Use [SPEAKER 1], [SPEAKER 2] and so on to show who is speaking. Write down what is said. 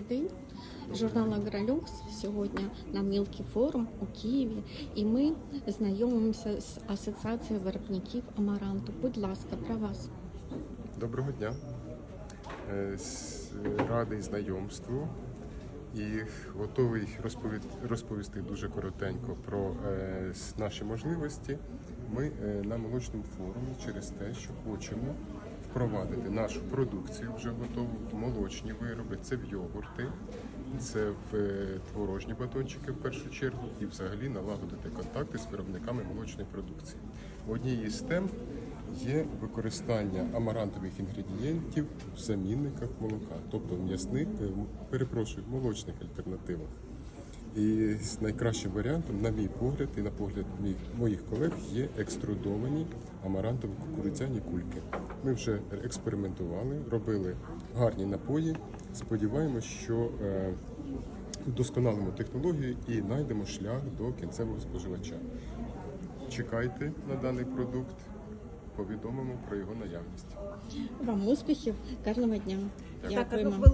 [SPEAKER 1] день. Журнал Агролюкс сьогодні на Мілкі форум у Києві, і ми знайомимося з асоціацією виробників амаранту. Будь ласка, про вас.
[SPEAKER 2] Доброго дня. Е, Радий знайомству і готовий розповісти дуже коротенько про е, наші можливості. Ми е, на молочному форумі через те, що хочемо впровадити нашу продукцію вже готову в молочні вироби, це в йогурти, це в е, творожні батончики в першу чергу, і взагалі налагодити контакти з виробниками молочної продукції. Однією з тем є використання амарантових інгредієнтів в замінниках молока, тобто в м'ясних, е, перепрошую, в молочних альтернативах. І з найкращим варіантом, на мій погляд, і на погляд моїх колег, є екструдовані амарантові кукурудзяні кульки. Ми вже експериментували, робили гарні напої. Сподіваємось, що е, вдосконалимо технологію і знайдемо шлях до кінцевого споживача. Чекайте на даний продукт, повідомимо про його наявність.
[SPEAKER 1] Вам успіхів, гарного дня.
[SPEAKER 2] Дякую.
[SPEAKER 1] Дякуємо.